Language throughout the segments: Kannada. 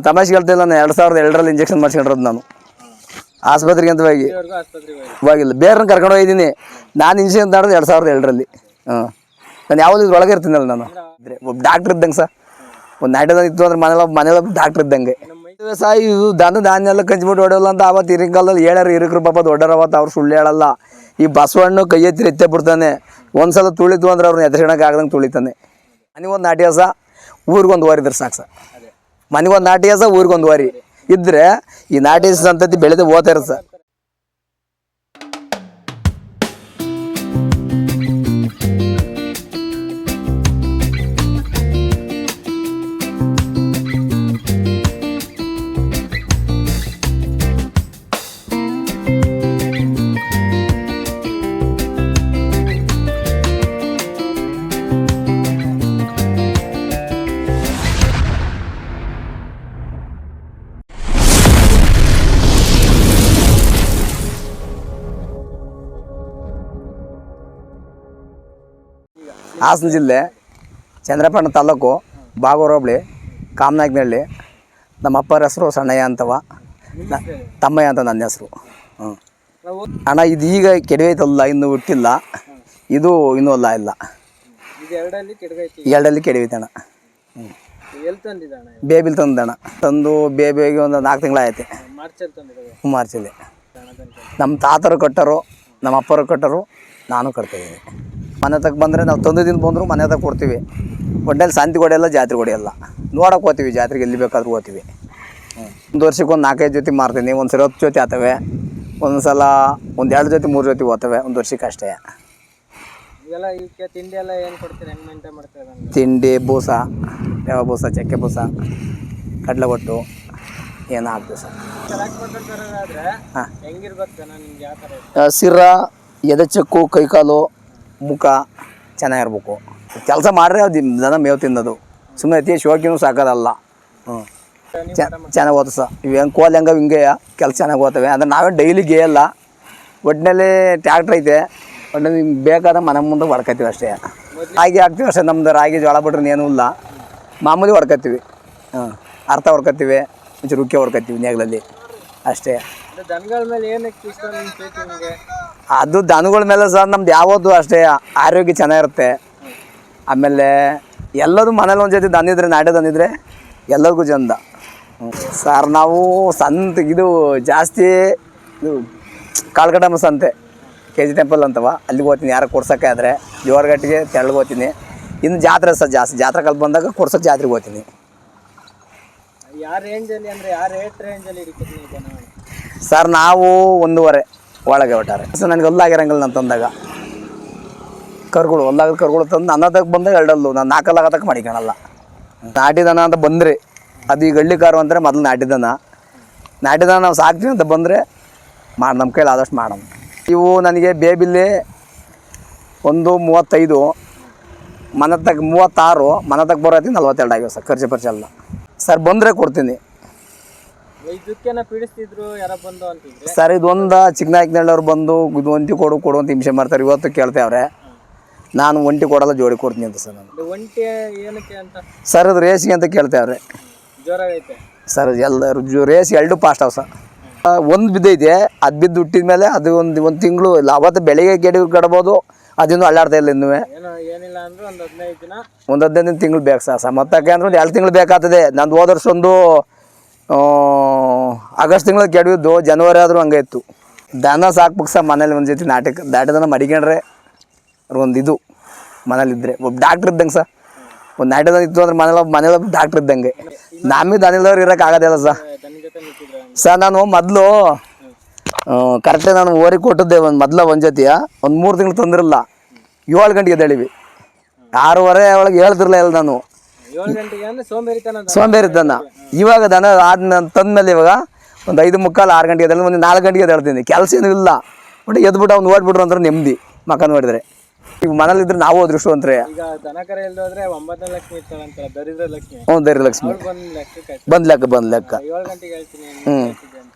ತಮಾಷೆ ಹೇಳ್ತಿಲ್ಲ ನಾನು, ಎರಡು ಸಾವಿರದ ಎರಡರಲ್ಲಿ ಇಂಜೆಕ್ಷನ್ ಮಾಡಿಸ್ಕೊಂಡಿರೋದು ನಾನು. ಆಸ್ಪತ್ರೆಗೆ ಅಂತ ಹೋಗಿ. ಹೋಗಿಲ್ಲ. ಬೇರೆನ ಕರ್ಕೊಂಡು ಹೋಗಿದ್ದೀನಿ. ನಾನು ಇಂಜೆಕ್ಷನ್ ತಗೊಳ್ಳೋದು ಎರಡು ಸಾವಿರದ ಎರಡರಲ್ಲಿ. ಹಾಂ. ನಾನು ಯಾವುದು ಇದ್ರೊಳಗೆ ಇರ್ತೀನಲ್ಲ ನಾನು. ಒಬ್ಬ ಡಾಕ್ಟ್ರ್ ಇದ್ದಂಗೆ ಸರ್ ಒಂದು ನಾಟದ ಇತ್ತು ಅಂದ್ರೆ ಮನೇಲಿ ಮನೇಲಿ ಡಾಕ್ಟ್ರ್ ಇದ್ದಂಗೆ. ಸಹ ಇದು ದನ ಧಾನ್ಯ ಎಲ್ಲ ಕಂಚ್ಬಿಟ್ಟು ಹೊಡೆಯಲ್ಲ ಅಂತ ಅವತ್ತು ಇರಿನ ಕಾಲದಲ್ಲಿ ಹೇಳ್ಯಾರ, ಇರಕ್ರ ಪಾಪ ದೊಡ್ಡರ ಅವತ್ತು ಅವ್ರು ಸುಳ್ಳು ಹೇಳಲ್ಲ. ಈ ಬಸವಣ್ಣು ಕೈ ಎತ್ತಿ ಎತ್ತೆ ಬಿಡ್ತಾನೆ. ಒಂದ್ಸಲ ತುಳಿತು ಅಂದ್ರೆ ಅವ್ರನ್ನ ಎದುರಿಸೋಣಕ್ಕೆ ಆಗದಂಗೆ ತುಳಿತಾನೆ. ನನಗೊಂದು ನಾಟ್ಯ ಸಹ ಊರಿಗೊಂದು ಓರಿದ್ರೆ ಸಾಕು ಸರ್. ಮನೆಗೊಂದು ನಾಟಿ ಹಸ ಊರಿಗೊಂದು ವಾರಿ ಇದ್ರೆ ಈ ನಾಟಿ ಸಂತತಿ ಬೆಳೆದು ಓದ್ತಾ ಇರುತ್ತೆ ಹಾಸನ ಜಿಲ್ಲೆ ಚಂದ್ರಪಟ್ಟಣ ತಾಲೂಕು ಬಾಗೂರು ಹೋಬಳಿ ಕಾಮನಾಗ್ನಹಳ್ಳಿ ನಮ್ಮ ಅಪ್ಪರ ಹೆಸರು ಸಣ್ಣಯ್ಯ ಅಂತವ. ನ- ತಮ್ಮಯ್ಯ ಅಂತ ನನ್ನ ಹೆಸರು. ಹ್ಞೂ ಅಣ್ಣ ಇದು ಈಗ ಕೆಡವೈತಲ್ಲ ಇನ್ನೂ ಹುಟ್ಟಿಲ್ಲ. ಇದು ಇನ್ನೂ ಅಲ್ಲ ಇಲ್ಲ. ಎರಡಲ್ಲಿ ಕೆಡವೈತೆ ಅಣ್ಣ. ಹ್ಞೂ ಬೇಬಿಲಿ ತಂದಣ್ಣ ತಂದು ಬೇಬಿಗೆ ಒಂದು ನಾಲ್ಕು ತಿಂಗಳಾಯ್ತು ಮಾರ್ಚಲ್ಲಿ ನಮ್ಮ ತಾತರು ಕಟ್ಟರು ನಮ್ಮ ಅಪ್ಪರು ಕಟ್ಟರು ನಾನು ಕಟ್ತಾಯಿದ್ದೀನಿ ಮನೆ ತಕ್ಕ ಬಂದರೆ ನಾವು ತಂದದಿಂದ ಬಂದರೂ ಮನೆ ತಕ್ಕ ಕೊಡ್ತೀವಿ. ಒಟ್ಟಲ್ಲಿ ಶಾಂತಿ ಕೊಡೆಯಲ್ಲ ಜಾತ್ರೆ ಕೊಡೆಯಲ್ಲ ನೋಡಕ್ಕೆ ಹೋಗ್ತೀವಿ ಜಾತ್ರೆಗೆ ಎಲ್ಲಿ ಬೇಕಾದ್ರೂ ಹೋಗ್ತೀವಿ. ಒಂದು ವರ್ಷಕ್ಕೆ ಒಂದು ನಾಲ್ಕೈದು ಜೊತೆ ಮಾರ್ತೀನಿ ಒಂದು ಸಲ ಹತ್ತು ಜೊತೆ ಆತವೆ ಒಂದು ಸಲ ಒಂದು ಎರಡು ಜೊತೆ ಮೂರು ಜೊತೆ ಹೋಗ್ತವೆ ಒಂದು ವರ್ಷಕ್ಕೆ ಅಷ್ಟೇ ತಿಂಡಿ ಎಲ್ಲ ಏನು ಕೊಡ್ತೀರಿ? ಹೆಂಗೆ ಮೇಂಟೈನ್ ತಿಂಡಿ ಬೂಸ ಯಾವ ಬೂಸ ಚಕ್ಕೆ ಬೂಸ ಕಡಲೆ ಒಟ್ಟು ಏನೋ ಆಗ್ತದೆ ಸರ್. ಸಿರ ಎದೆ ಚಕ್ಕು ಕೈಕಾಲು ಮುಖ ಚೆನ್ನಾಗಿರ್ಬೇಕು. ಕೆಲಸ ಮಾಡ್ರೆ ಅದು ದನ ಮೇವು ತಿನ್ನೋದು ಸುಮ್ಮನೆ ಅತಿ ಶೋಕಿನೂ ಸಾಕೋದಲ್ಲ. ಹ್ಞೂ ಚೆನ್ನಾಗಿ ಓದಿಸ ಇವೇನು ಕೋಲ್ ಹೆಂಗ ಹಿಂಗೆ ಕೆಲಸ ಚೆನ್ನಾಗಿ ಓದ್ತವೆ. ಅಂದರೆ ನಾವೇ ಡೈಲಿ ಗೇಯಲ್ಲ ಒಟ್ಟಿನಲ್ಲಿ ಟ್ಯಾಕ್ಟ್ರ್ ಐತೆ. ಒಟ್ಟಿನಲ್ಲಿ ನಿಮ್ಗೆ ಬೇಕಾದ ಮನೆ ಮುಂದೆ ಹೊಡ್ಕೊತೀವಿ ಅಷ್ಟೇ. ರಾಗಿ ಹಾಕ್ತೀವಿ ಅಷ್ಟೇ. ನಮ್ಮದು ರಾಗಿ ಜೋಳ ಬಿಟ್ರೆ ಏನೂ ಇಲ್ಲ. ಮಾಮೂಲಿ ಹೊಡ್ಕೊತೀವಿ ಹಾಂ ಅರ್ಥ ಹೊಡ್ಕೊತೀವಿ ಒಂಚೂರು ರುಕ್ಕೆ ಹೊಡ್ಕತ್ತೀವಿ ನೇಗ್ಲಲ್ಲಿ. ಅಷ್ಟೇ. ದನಗಳ ಮೇಲೆ ಏನಕ್ಕೆ ಅದು ದನಗಳ ಮೇಲೆ ಸರ್ ನಮ್ದು ಯಾವತ್ತು ಅಷ್ಟೇ ಆರೋಗ್ಯ ಚೆನ್ನಾಗಿರುತ್ತೆ. ಆಮೇಲೆ ಎಲ್ಲರೂ ಮನೇಲಿ ಒಂದು ಜೊತೆ ದನಿದ್ರೆ ನಾಡೆ ದನಿದ್ರೆ ಎಲ್ಲರಿಗೂ ಚಂದ. ಸರ್ ನಾವು ಸಂತ ಇದು ಜಾಸ್ತಿ ಇದು ಕಾಲ್ಗಡಮ ಸಂತೆ ಕೆ ಜಿ ಟೆಂಪಲ್ ಅಂತವ. ಅಲ್ಲಿಗೆ ಹೋಗ್ತೀನಿ ಯಾರು ಕೊಡ್ಸೋಕ್ಕೆ ಆದರೆ ಜೋರ್ಗಟ್ಟಿಗೆ ತೆರಳಿಗೆ ಹೋಗ್ತೀನಿ. ಇನ್ನು ಜಾತ್ರೆ ಸರ್ ಜಾಸ್ತಿ ಜಾತ್ರೆ ಕಾಲ ಬಂದಾಗ ಕೊಡ್ಸೋಕೆ ಜಾತ್ರೆಗೆ ಹೋಗ್ತೀನಿ. ಸರ್ ನಾವು ಒಂದೂವರೆ. ಒಳಗೆ ಒಟ್ಟಾರೆ ಸೊ ನನಗೆ ಒಲ್ಲಾಗಿರಂಗಿಲ್ಲ ನಾನು ತಂದಾಗ. ಕರ್ಗಳು ಒಲ್ಲಾಗ ಕರ್ಗಳು ತಂದು ಅನ್ನದಾಗ ಬಂದಾಗ ಎರಡಲ್ಲು, ನಾನು ನಾಲ್ಕಲ್ಲಾಗತಕ್ಕೆ ಮಾಡಿಕೊಳ್ಳಲ್ಲ ದನ ಅಂತ ಬಂದರೆ, ಅದು ಈಗ ಹಳ್ಳಿ ಕಾರು ಅಂದರೆ ಮೊದಲು ನಾಟಿದನ. ನಾಟಿದನ ನಾವು ಸಾಕ್ತೀವಿ ಅಂತ ಬಂದರೆ, ಮಾಡಿ ನಮ್ಮ ಕೈಲಿ ಆದಷ್ಟು ಮಾಡೋಣ. ಇವು ನನಗೆ ಬೇಬಿಲ್ಲಿ ಒಂದು ಮೂವತ್ತೈದು ಮನತ್ತಾಗ ಮೂವತ್ತಾರು ಮನತ್ತಾಗ ಬರೋತಿ ನಲ್ವತ್ತೆರಡು ಆಗಿವೆ ಸರ್, ಖರ್ಚು ಪರ್ಚೆಲ್ಲ ಸರ್ ಬಂದರೆ ಕೊಡ್ತೀನಿ ಇದಕ್ಕೇನ ಪೀಡಿಸ್ತಿದ್ರು ಯಾರ ಬಂದು ಅಂತಿದ್ರೆ ಸರ್ ಇದೊಂದು ಚಿಕ್ಕನಾಯ್ಕನಳ್ಳವ್ರು ಬಂದು ಇದು ಒಂಟಿ ಕೊಡು ಕೊಡು ಅಂತ ಹಿಂಸೆ ಮಾಡ್ತಾರೆ. ಇವತ್ತು ಕೇಳ್ತೇವ್ರೆ ನಾನು ಒಂಟಿ ಕೊಡಲ್ಲ ಜೋಡಿ ಕೊಡ್ತೀನಿ ಅಂತ ಸರ್ ನಾನು. ಒಂಟಿ ಏನಕ್ಕೆ ಅಂತ? ಸರ್ ಅದು ರೇಸಿಗೆ ಅಂತ ಕೇಳ್ತೇವ್ರೆ ಜೋರಾಗೈತೆ. ಸರ್ ಎಲ್ಲರೂ ರೇಸ್ ಎರಡು ಪಾಸ್ಟ್ ಅವ ಸರ್. ಒಂದು ಬಿದ್ದೈತೆ. ಅದು ಬಿದ್ದು ಹುಟ್ಟಿದ ಮೇಲೆ ಅದು ಒಂದು ಒಂದು ತಿಂಗಳು ಇಲ್ಲ ಅವತ್ತು ಬೆಳಿಗ್ಗೆ ಗೆಡಿ ಕಡ್ಬೋದು ಅದಿನ್ನೂ ಅಳ್ಳಾಡ್ತಾ ಇಲ್ಲ ಇನ್ನೂ ಏನೋ ಏನಿಲ್ಲ ಅಂದ್ರೆ ಒಂದು ಹದಿನೈದು ದಿನ. ಒಂದು ಹದಿನೈದು ತಿಂಗಳು ಬೇಕು ಸರ್ ಸರ್. ಮತ್ತಕ್ಕೆ ಅಂದ್ರೆ ಒಂದು ಎರಡು ತಿಂಗಳು ಬೇಕಾಗ್ತದೆ. ನಂದು ಹೋದ ವರ್ಷ ಒಂದು ಆಗಸ್ಟ್ ತಿಂಗಳು ಕೆಡವಿದ್ದು ಜನವರಿ ಆದರೂ ಹಂಗೆ ಇತ್ತು. ದನ ಸಾಕ್ಬೇಕು ಸಹ ಮನೇಲಿ ಒಂದು ಜೊತೆ ನಾಟಕ ದಾಟದನ ಮಡಿಕೊಂಡ್ರೆ ಒಂದು ಇದು ಮನೇಲಿದ್ದರೆ ಒಬ್ಬ ಡಾಕ್ಟ್ರ್ ಇದ್ದಂಗೆ ಸರ್ ಒಂದು ನಾಟದ ಇತ್ತು ಅಂದ್ರೆ ಮನೇಲಿ ಮನೇಲಿ ಒಬ್ಬ ಡಾಕ್ಟ್ರ್ ಇದ್ದಂಗೆ. ನಮಗೆ ದನಿಲ್ದವ್ರು ಇರೋಕ್ಕಾಗೋದಿಲ್ಲ ಸರ್ ಸರ್ ನಾನು ಮೊದಲು ಕರೆಕ್ಟಾಗಿ ನಾನು ಓರಿ ಕೊಟ್ಟಿದ್ದೆ ಒಂದು ಮೊದಲ ಒಂದು ಜೊತೆಯ ಒಂದು ಮೂರು ತಿಂಗಳು ತಂದಿರಲ್ಲ. ಏಳು ಗಂಟೆಗೆ ಎದ್ದೇಳಿವಿ. ಆರೂವರೆ ಒಳಗೆ ಹೇಳ್ತಿರ್ಲಿಲ್ಲ ನಾನು. ಏಳು ಗಂಟೆಗೆ ಅಂದ್ರೆ ಸೋಂಬೇರಿತನ ದನ. ಸೋಂಬೇರಿ ದನ. ಇವಾಗ ದನ ಆದ ತಂದ್ಮೇಲೆ ಇವಾಗ ಒಂದು ಐದು ಮುಕ್ಕಾಲು ಆರು ಗಂಟೆಗೆ ಎದ್ದೇಳಿ ಒಂದು ನಾಲ್ಕು ಗಂಟೆಗೆ ಎದ್ದೇಳ್ತೀನಿ. ಕೆಲಸ ಏನೂ ಇಲ್ಲ. ಬಟ್ ಎದ್ಬಿಟ್ಟು ಅವ್ನು ಓಡ್ಬಿಟ್ರು ಅಂದ್ರೆ ನೆಮ್ಮದಿ ಮಕ್ಕ ನೋಡಿದ್ರೆ. ಈಗ ಮನೇಲಿದ್ರೆ ನಾವು ಅದೃಷ್ಟು ಈಗ ದನ ಕರೆ ಇಲ್ದು ಹೋದ್ರೆ ಒಂಬತ್ತನೇ ಲಕ್ಷ್ಮಿ ದರಿದ್ರ ಲಕ್ಷ್ಮಿ. ಹ್ಞೂ ಲಕ್ಷ್ಮಿ. ಬಂದ್ ಲೆಕ್ಕಕ್ಕೆ ಆಯ್ತು ಬಂದ್ ಲೆಕ್ಕ ಬಂದ್ ಲೆಕ್ಕ. ಏಳು ಗಂಟೆಗೆ ಹೇಳ್ತೀನಿ ಹ್ಞೂ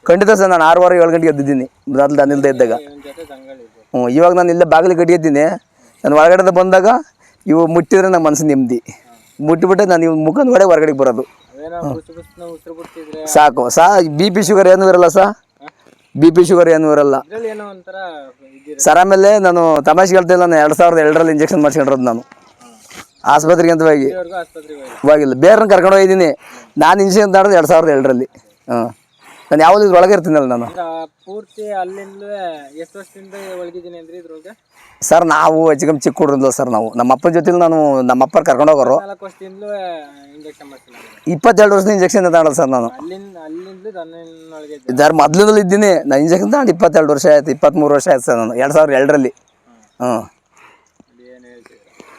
ಖಂಡಿತ ಸರ್ ನಾನು ಆರೂವರೆ ಏಳು ಗಂಟೆಗೆ ಎದ್ದಿದ್ದೀನಿ. ಮೊದಲು ಇಲ್ಲದೆ ಇದ್ದಾಗ. ಜೊತೆ ಹ್ಞೂ ಇವಾಗ ನಾನು ಇಲ್ಲೇ ಬಾಗಿಲು ಕಟ್ಟಿದ್ದೀನಿ ನಾನು ಒಳಗಡೆ ಬಂದಾಗ ಇವು ಮುಟ್ಟಿದ್ರೆ ನಮ್ಮ ಮನಸ್ಸು ನೆಮ್ಮದಿ. ಮುಟ್ಟಿಬಿಟ್ಟೆ ನಾನು ಇವ್ ಮುಖದ ಒಳಗೆ ಹೊರಗಡೆ ಬರೋದು. ಸಾಕು. ಸಾ ಬಿ ಪಿ ಶುಗರ್ ಏನೂ ಇರಲ್ಲ ಸಾ? ಬಿ ಪಿ ಶುಗರ್ ಏನೂ ಇರಲ್ಲ. ಸರ್ ಆಮೇಲೆ ನಾನು ತಮಾಷೆ ಹೇಳ್ತಿಲ್ಲ ನಾನು ಎರಡು ಸಾವಿರದ ಎರಡರಲ್ಲಿ ಇಂಜೆಕ್ಷನ್ ಮಾಡಿಸ್ಕೊಂಡಿರೋದು ನಾನು. ಆಸ್ಪತ್ರೆಗೆ ಅಂತ ಹೋಗಿ. ಹೋಗಿಲ್ಲ. ಬೇರೆನ ಕರ್ಕೊಂಡು ಹೋಗಿದ್ದೀನಿ. ನಾನು ಇಂಜೆಕ್ಷನ್ ತಗೊಂಡು ಎರಡು ಸಾವಿರದ ಎರಡರಲ್ಲಿ. ಹಾಂ. ನಾನು ಯಾವ್ದು ಇದ್ರ ಒಳಗೆ ಇರ್ತೀನಲ್ಲ ನಾನು. ಪೂರ್ತಿ ಅಲ್ಲಿಂದ ಎಷ್ಟು ವರ್ಷದಿಂದ ಒಳಗಿದ್ದೀನಿ ಅಂದ್ರೆ ಇದ್ರೊಳಗೆ? ಸರ್ ನಾವು ಹೆಚ್ಚಿಗೆ ಚಿಕ್ಕ ಹುಡುಗರಿಲ್ಲ ಸರ್ ನಾವು. ನಮ್ಮ ಅಪ್ಪನ ಜೊತೆಲಿ ನಾನು ನಮ್ಮ ಅಪ್ಪ ಕರ್ಕೊಂಡು ಹೋಗೋರು. ಇಪ್ಪತ್ತೆರಡು ವರ್ಷದ ಇಂಜೆಕ್ಷನ್ ತಗೊಳ್ಳಲ್ಲ ಸರ್ ನಾನು. ಸರ್ ಮೊದಲಿನಲ್ಲಿ ಇದ್ದೀನಿ. ನಾನು ಇಂಜೆಕ್ಷನ್ ತಗೊಂಡು ಇಪ್ಪತ್ತೆರಡು ವರ್ಷ ಆಯ್ತು ಇಪ್ಪತ್ತ್ಮೂರು ವರ್ಷ ಆಯ್ತು ಸರ್ ನಾನು. ಎರಡು ಸಾವಿರದ ಎರಡರಲ್ಲಿ. ಹ್ಞೂ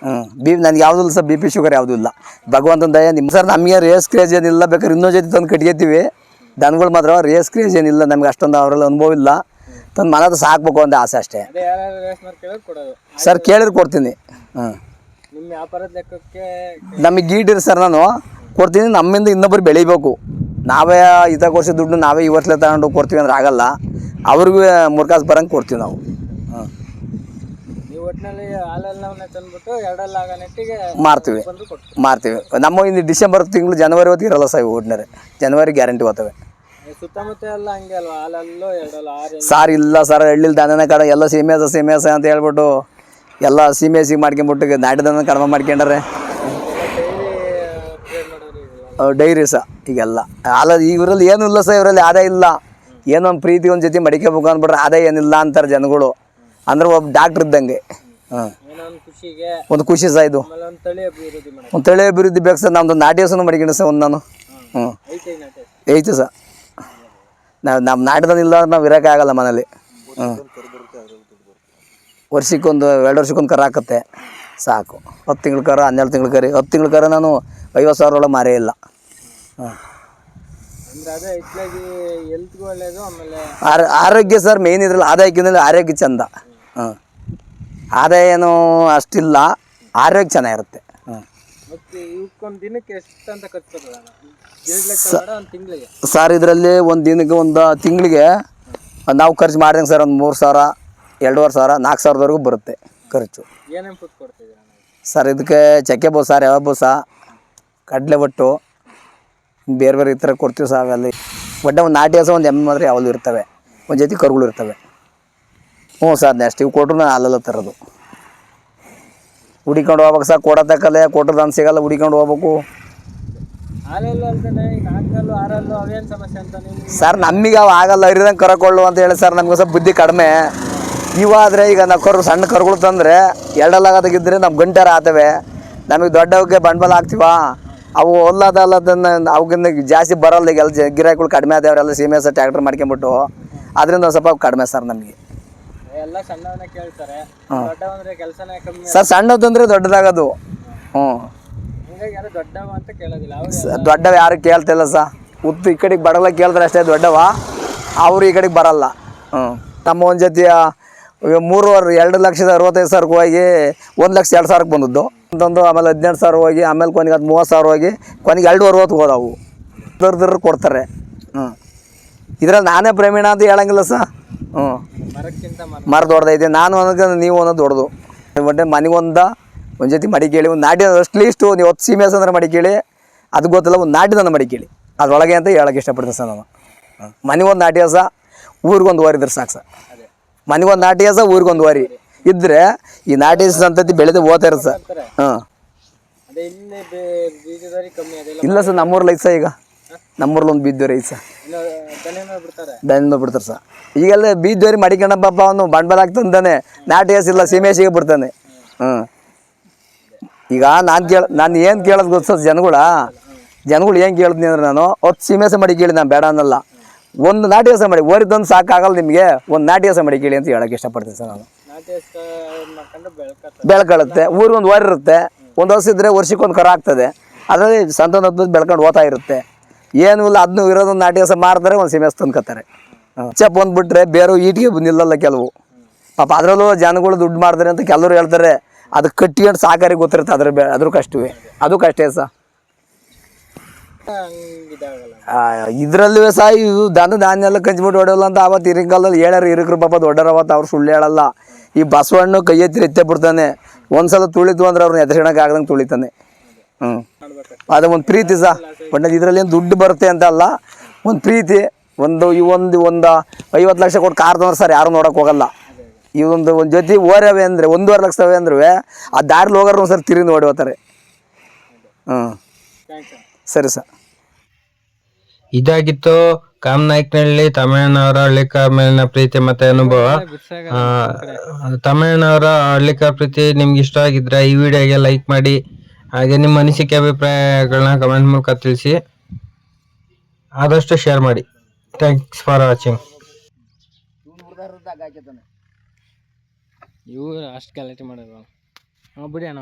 ಹ್ಞೂ ಬಿ ನನಗೆ ಯಾವುದೂ ಇಲ್ಲ ಸರ್ ಬಿ ಪಿ ಶುಗರ್ ಯಾವುದೂ ಇಲ್ಲ. ಭಗವಂತನ ದಯ ನಿಮ್ಮ ಸರ್ ನಮಗೆ ರೇಸ್ ಕ್ರೇಜ್ ಏನಿಲ್ಲ ಬೇಕಾದ್ರೆ ಇನ್ನೊಂದು ಜೊತೆ ತಂದು ಕಟ್ಕೊತೀವಿ ದನಗಳು ಮಾತ್ರ ರೇಸ್ ಕ್ರೇಜ್ ಏನಿಲ್ಲ ನಮ್ಗೆ ಅಷ್ಟೊಂದು ಅವರಲ್ಲಿ ಅನುಭವ ಇಲ್ಲ. ತಂದು ಮನೆ ಹತ್ರ ಸಾಕ್ಬೇಕು ಅಂತ ಆಸೆ ಅಷ್ಟೇ. ಅದೇ ಯಾರು ರೇಸ್ ಮಾರ್ ಕೇಳೋದು ಕೊಡೋದು. ಸರ್ ಕೇಳಿದ್ರೆ ಕೊಡ್ತೀನಿ. ನಿಮ್ಮ ವ್ಯಾಪಾರದ ಲೆಕ್ಕಕ್ಕೆ ನಮಗೆ ಗೀಟಿರಿ ಸರ್ ನಾನು. ಕೊಡ್ತೀನಿ ನಮ್ಮಿಂದ ಇನ್ನೊಬ್ಬರು ಬೆಳಿಬೇಕು. ನಾವೇ ಇದ ವರ್ಷ ದುಡ್ಡು ನಾವೇ ಈ ವರ್ಷಲೇ ತಗೊಂಡು ಕೊಡ್ತೀವಿ ಅಂದ್ರೆ ಆಗಲ್ಲ. ಅವ್ರಿಗೂ ಮುರ್ಕಾಸು ಬರಂಗೆ ಕೊಡ್ತೀವಿ ನಾವು. ಹಾಂ ನೀವು ಒಟ್ಟಿನಲ್ಲಿ ಹಾಲೆಲ್ಲವನ್ನ ತಂದ್ಬಿಟ್ಟು ಎರಡಲ್ಲ ಆಗ ನೆಟ್ಟಿಗೆ ಮಾರ್ತೀವಿ. ಬಂದು ಮಾರ್ತೀವಿ. ನಮ್ಮ ಇನ್ನು ಡಿಸೆಂಬರ್ ತಿಂಗಳು ಜನವರಿ ಹೊತ್ತಿಗೆ ಇರಲ್ಲ ಸರ್ ಒಟ್ಟಿನಾರೆ ಜನವರಿ ಗ್ಯಾರಂಟಿ ಹೋಗ್ತವೆ ಸುತ್ತಮುತ್ತ ಎಲ್ಲ ಹಂಗೆ ಅಲ್ವಾ? ಹಾಲಲ್ಲೂ ಎರಡಲ್ಲ ಆರು ಸಾರ್ ಇಲ್ಲ ಸರ್ ಹಳ್ಳಿಲಿ ದನನ ಕಡೆ ಎಲ್ಲ ಸೀಮೆಸ ಸೀಮೆಸ ಅಂತ ಹೇಳ್ಬಿಟ್ಟು ಎಲ್ಲ ಸೀಮೆಸಿಗೆ ಮಾಡ್ಕೊಂಬಿಟ್ಟು ನಾಟಿ ದನ ಕಡಿಮೆ ಮಾಡ್ಕೊಂಡ್ರೆ. ಡೈರಿ ಸಹ ಈಗೆಲ್ಲ. ಅಲ್ಲ ಇವರಲ್ಲಿ ಏನೂ ಇಲ್ಲ ಸರ್ ಇವರಲ್ಲಿ ಆದಾಯ ಇಲ್ಲ. ಏನೋ ಒಂದು ಪ್ರೀತಿ ಒಂದು ಜೊತೆ ಮಡಿಕೋಬೇಕು ಅಂದ್ಬಿಟ್ರೆ ಆದಾಯ ಏನಿಲ್ಲ ಅಂತಾರೆ ಜನಗಳು. ಅಂದ್ರೆ ಒಬ್ಬ ಡಾಕ್ಟ್ರ್ ಇದ್ದಂಗೆ. ಹಾಂ. ಒಂದು ಖುಷಿ ಸಹ ಇದು. ಒಂದು ತಳಿ ಅಭಿವೃದ್ಧಿ ಬೇಕು ಸರ್ ನಮ್ಮದು ನಾಟಿ ಹಸನು ಮಡಿಕೊಂಡು ಸರ್ ಒಂದು ನಾನು. ಹ್ಞೂ ಐತೆ ಸರ್ ನಾವು ನಮ್ಮ ನಾಟದಲ್ಲಿ ನಾವು ಇರೋಕ್ಕಾಗಲ್ಲ ಮನೇಲಿ. ಹ್ಞೂ ವರ್ಷಕ್ಕೊಂದು ಎರಡು ವರ್ಷಕ್ಕೊಂದು ಕರ ಹಾಕುತ್ತೆ. ಸಾಕು. ಹತ್ತು ತಿಂಗಳ ಕರ, ಹನ್ನೆರಡು ತಿಂಗಳ ಕರಿ. ಹತ್ತು ತಿಂಗಳ ಕರ ನಾನು ಐವತ್ತು ಸಾವಿರ ಒಳಗೆ ಮಾರೇ ಇಲ್ಲ. ಹಾಂ ಆರ, ಆರೋಗ್ಯ ಸರ್ ಮೇಯ್ನ್ ಇದ್ರಲ್ಲ ಆದಾಯಕ್ಕಿಂತ ಆರೋಗ್ಯ ಚೆಂದ. ಹ್ಞೂ ಆದಾಯ ಏನು ಅಷ್ಟಿಲ್ಲ. ಆರೋಗ್ಯ ಚೆನ್ನಾಗಿರುತ್ತೆ. ಸರ್ ಇದರಲ್ಲಿ ಒಂದು ದಿನಕ್ಕೆ ಒಂದು ತಿಂಗಳಿಗೆ ನಾವು ಖರ್ಚು ಮಾಡಿದಂಗೆ ಸರ್ ಒಂದು ಮೂರು ಸಾವಿರ ಎರಡೂವರೆ ಸಾವಿರ ನಾಲ್ಕು ಸಾವಿರದವರೆಗೂ ಬರುತ್ತೆ ಖರ್ಚು. ಸರ್ ಇದಕ್ಕೆ ಚಕ್ಕೆ ಬೋಸ ರವೆ ಬೋಸ ಕಡಲೆ ಬಟ್ಟು ಬೇರೆ ಬೇರೆ ಈ ಥರ ಕೊಡ್ತೀವಿ ಸರ್ ಅವೆಲ್ಲ. ಒಟ್ಟೆ ಒಂದು ನಾಟಿ ಹಸ ಒಂದು ಎಮ್ಮೆ ಮಾತ್ರ ಯಾವಾಗಲೂ ಇರ್ತವೆ. ಒಂದು ಜೊತೆ ಕರುಗಳು ಇರ್ತವೆ. ಹ್ಞೂ ಸರ್ ನೆಕ್ಸ್ಟ್ ಇವು ಕೊಟ್ಟರು ನಾನು ಅಲ್ಲೆಲ್ಲ ತರೋದು. ಹುಡಿಕೊಂಡು ಹೋಗ್ಬೇಕು ಸರ್. ಕೊಡತಕ್ಕಲ್ಲೇ ಕೊಟ್ಟದ ಅಂತ ಸಿಗಲ್ಲ ಹುಡಿಕೊಂಡು ಹೋಗ್ಬೇಕು. ಸರ್ ನಮಗೆ ಅವು ಆಗಲ್ಲ. ಇರಿದಂಗೆ ಕರಕೊಳ್ಳು ಅಂತ ಹೇಳಿ ಸರ್ ನಮ್ಗೆ ಸ್ವಲ್ಪ ಬುದ್ಧಿ ಕಡಿಮೆ. ಇವಾದರೆ ಈಗ ನಾವು ಕರು ಸಣ್ಣ ಕರುಗಳು ತಂದರೆ ಎರಡಲ್ಲಾಗದಾಗಿದ್ದರೆ ನಮ್ಮ ಗಂಟರ ಆತವೆ ನಮಗೆ ದೊಡ್ಡವಕ್ಕೆ ಬಂಡವಾಳ ಹಾಕ್ತೀವ? ಅವು ಒಲ್ಲದಲ್ಲದನ್ನ ಅವಕ್ಕಿಂತ ಜಾಸ್ತಿ ಬರಲ್ಲ. ಈಗ ಎಲ್ಲ ಗಿರಾಕಿಗಳು ಕಡಿಮೆ ಆದವ್ರೆಲ್ಲ ಸೀಮೆ ಸರ್ ಟ್ಯಾಕ್ಟ್ರ್ ಮಾಡ್ಕೊಂಬಿಟ್ಟು. ಅದರಿಂದ ಒಂದು ಸ್ವಲ್ಪ ಕಡಿಮೆ ಸರ್ ನಮಗೆ. ಎಲ್ಲ ಸಣ್ಣವನ್ನ ಕೇಳ್ತಾರೆ. ದೊಡ್ಡವಂದ್ರೆ ಕೆಲಸನೇ ಕಮ್ಮಿ ಸರ್ ಸಣ್ಣದಂದ್ರೆ ದೊಡ್ಡದಾಗದು. ಹ್ಞೂ. ಹಂಗಾಗಿ ಯಾರು ದೊಡ್ಡವ ಅಂತ ಕೇಳೋದಿಲ್ಲ. ಅವ್ರು ದೊಡ್ಡವ ಯಾರು ಕೇಳ್ತಿಲ್ಲ ಸರ್. ಉತ್ತು ಈ ಕಡೆಗೆ ಬಡಲ ಕೇಳಿದ್ರೆ ಅಷ್ಟೇ ದೊಡ್ಡವ. ಅವರು ಈ ಕಡೆಗೆ ಬರಲ್ಲ. ಹ್ಞೂ. ತಮ್ಮ ಒಂದು ಜೊತೆಯ ಮೂರುವರೆ ಎರಡು ಲಕ್ಷದ ಅರವತ್ತೈದು ಸಾವಿರಕ್ಕೆ ಹೋಗಿ ಒಂದು ಲಕ್ಷ ಎರಡು ಸಾವಿರಕ್ಕೆ ಬಂದದ್ದು. ಅಂತಂದು ಆಮೇಲೆ ಹದಿನೆಂಟು ಸಾವಿರ ಹೋಗಿ ಆಮೇಲೆ ಕೊನೆಗೆ ಅದು ಮೂವತ್ತು ಸಾವಿರ ಹೋಗಿ ಕೊನೆಗೆ ಎರಡು ಅರವತ್ತು ಹೋದವು. ದರ್ ದರ್ ಕೊಡ್ತಾರೆ. ಹ್ಞೂ. ಇದ್ರಲ್ಲಿ ನಾನೇ ಪ್ರವೀಣ ಅಂತ ಹೇಳಂಗಿಲ್ಲ ಸ ಹ್ಞೂ. ಮರಕ್ಕಿಂತ ಮರ ಮರ ದೊಡ್ಡದೈತೆ ನಾನು ಅನ್ನೋದು ನೀವು ಅನ್ನೋದು ದೊಡ್ಡದು. ಒಟ್ಟೆ ಮನೆಗೊಂದ ಒಂದು ಜೊತೆ ಮಡಿಕೇಳಿ ಒಂದು ನಾಟಿ ಅಟ್ಲೀಸ್ಟು ನೀವು ಹೊತ್ತು ಸೀಮೆ ಅಂದ್ರೆ ಮಡಿಕೇಳಿ ಅದು ಗೊತ್ತಿಲ್ಲ ಒಂದು ನಾಟಿದನ್ನ ಮಡಿಕೇಳಿ ಅದರೊಳಗೆ ಅಂತ ಹೇಳಕ್ಕೆ ಇಷ್ಟಪಡ್ತೀನಿ ಸರ್ ನಾನು. ಮನೆಗೊಂದು ನಾಟಿ ಹಸ ಊರಿಗೊಂದು ವಾರಿ ಇದ್ರೆ ಸಾಕು ಸರ್. ಮನೆಗೊಂದು ನಾಟಿ ಹಸ ಊರಿಗೊಂದು ವಾರಿ ಇದ್ದರೆ ಈ ನಾಟಿ ಸಂತತಿ ಬೆಳೆದು ಓದ್ತಾ ಇರುತ್ತೆ ಸರ್. ಹಾಂ ಇಲ್ಲಿ ಸರ್ ನಮ್ಮೂರಲ್ಲಿ ಐತೆ ಸರ್ ಈಗ. ನಮ್ಮೂರಲ್ಲಿ ಒಂದು ಬೀದ್ದೋರಿ ಐತೆ ಸರ್ ಇನ್ನು ಬಿಡ್ತಾರೆ. ಸರ್ ಈಗೆಲ್ಲ ಬೀದ್ದೋರಿ ಮಡಿಕೊಂಡಪ್ಪ ಅವನು ಬಂಡವಾಳ ಹಾಕ್ತಂತಾನೆ. ನಾಟಿ ಇಲ್ಲ ಸೀಮೆಸಿಗೆ ಬಿಡ್ತಾನೆ. ಹ್ಞೂ ಈಗ ನಾನು ಕೇಳ ನಾನು ಏನು ಕೇಳೋದು ಗೊತ್ತ ಜನಗಳ? ಜನಗಳು ಏನು ಕೇಳಿದ್ನಿ ಅಂದ್ರೆ ನಾನು ಹೊತ್ತು ಸೀಮೆಸ ಮಡಿ ಕೇಳಿ ನಾನು ಬೇಡ ಅನ್ನಲ್ಲ. ಒಂದು ನಾಟಿ ಹಸ ಮಾಡಿ ಓರಿದ್ದೊಂದು ಸಾಕಾಗಲ್ಲ ನಿಮಗೆ ಒಂದು ನಾಟಿ ಹಸ ಮಡಿ ಕೇಳಿ ಅಂತ ಹೇಳಕ್ಕೆ ಇಷ್ಟಪಡ್ತೀನಿ ಸರ್ ನಾನು. ಮಾಡ್ಕೊಂಡು ಬೆಳ್ಕೊಳ್ಳುತ್ತೆ ಊರಿಗೊಂದು ಓರಿರುತ್ತೆ ಇರುತ್ತೆ. ಒಂದು ವರ್ಷ ಇದ್ದರೆ ವರ್ಷಕ್ಕೊಂದು ಕರ ಆಗ್ತದೆ. ಅದರಲ್ಲಿ ಸಂತಾನ ಹಬ್ಬದ ಬೆಳ್ಕೊಂಡು ಓದ್ತಾ ಇರುತ್ತೆ. ಏನೂ ಇಲ್ಲ ಅದನ್ನು ಇರೋದೊಂದು ನಾಟಿ ಹಸ ಮಾರ್ತಾರೆ ಒಂದು ಸೀಮೆಸ್ ತಂದ್ಕೊತಾರೆ. ಚಪ್ ಬಂದ್ಬಿಟ್ರೆ ಬೇರೆ ಈಟಿಗೆ ನಿಲ್ಲಲ್ಲ ಕೆಲವು. ಪಾಪ ಅದರಲ್ಲೂ ಜನಗಳು ದುಡ್ಡು ಮಾಡ್ತಾರೆ ಅಂತ ಕೆಲವರು ಹೇಳ್ತಾರೆ ಅದು ಕಟ್ಟಿಕೊಂಡು ಸಾಕಾರಿ ಗೊತ್ತಿರುತ್ತೆ ಅದ್ರ ಬೇ ಅದ್ರ ಕಷ್ಟವೇ. ಅದು ಕಷ್ಟೇ ಸಹ ಇದರಲ್ಲೂ ಸಹ ಇವು ದನ ಧಾನ್ಯ ಎಲ್ಲ ಕಂಚ್ಬಿಟ್ಟು ಹೊಡೆಯಲ್ಲ ಅಂತ ಅವತ್ತು ಇರಿನ ಕಾಲದಲ್ಲಿ ಹೇಳ್ಯಾರ ಇರಕ್ರು ಪಾಪ ದೊಡ್ಡರ ಅವತ್ತು ಅವ್ರು ಸುಳ್ಳು ಹೇಳಲ್ಲ. ಈ ಬಸವಣ್ಣು ಕೈ ಎತ್ತಿ ಎತ್ತೇ ಬಿಡ್ತಾನೆ. ಒಂದ್ಸಲ ತುಳಿತು ಅಂದ್ರೆ ಅವ್ರನ್ನ ಎದುರಿಸೋಕೆ ಆಗದಂಗೆ ತುಳಿತಾನೆ. ಹ್ಞೂ ಅದು ಒಂದು ಪ್ರೀತಿ ಸಹ ಬಟ್ ಇದರಲ್ಲಿ ಏನು ದುಡ್ಡು ಬರುತ್ತೆ ಅಂತ ಅಲ್ಲ. ಒಂದು ಪ್ರೀತಿ, ಒಂದು ಈ ಒಂದು ಒಂದು ಐವತ್ತು ಲಕ್ಷ ಕೊಟ್ಟು ಕಾರ್ ತಂದ್ರೆ ಸರ್ ಯಾರು ನೋಡೋಕೆ ಹೋಗಲ್ಲ. ಈ ಒಂದು ಒಂದು ಜೊತೆ ಓರವೆ ಅಂದರೆ, ಒಂದೂವರೆ ಲಕ್ಷವೇ ಅಂದ್ರೆ ಆ ದಾರಿಲಿ ಹೋಗೋರು ಸರ್ ತಿರುಗಿ ನೋಡಿ ಹೋಗ್ತಾರೆ ಹಾಂ ಸರಿ ಸರ್. ಇದಾಗಿತ್ತು ಕಾಮನಾಯ್ಕನಹಳ್ಳಿ ತಮಿಳುನವರ ಹಳ್ಳಿಕಾರ್ ಮೇಲಿನ ಪ್ರೀತಿ ಮತ್ತೆ ಅನುಭವ. ತಮಿಳನವರ ಹಳ್ಳಿಕಾರ್ ಪ್ರೀತಿ ನಿಮ್ಗೆ ಇಷ್ಟ ಆಗಿದ್ರೆ ಈ ವಿಡಿಯೋಗೆ ಲೈಕ್ ಮಾಡಿ. ಹಾಗೆ ನಿಮ್ಮ ಅನಿಸಿಕೆ ಅಭಿಪ್ರಾಯಗಳನ್ನ ಕಮೆಂಟ್ ಮೂಲಕ ತಿಳಿಸಿ. ಆದಷ್ಟು ಶೇರ್ ಮಾಡಿ. ಥ್ಯಾಂಕ್ಸ್ ಫಾರ್ ವಾಚಿಂಗ್ ಇವು ಅಷ್ಟು ಗಲಾಟೆ ಮಾಡೋದು ಹಾಂ, ಬಿಡಿ ಅಣ್ಣ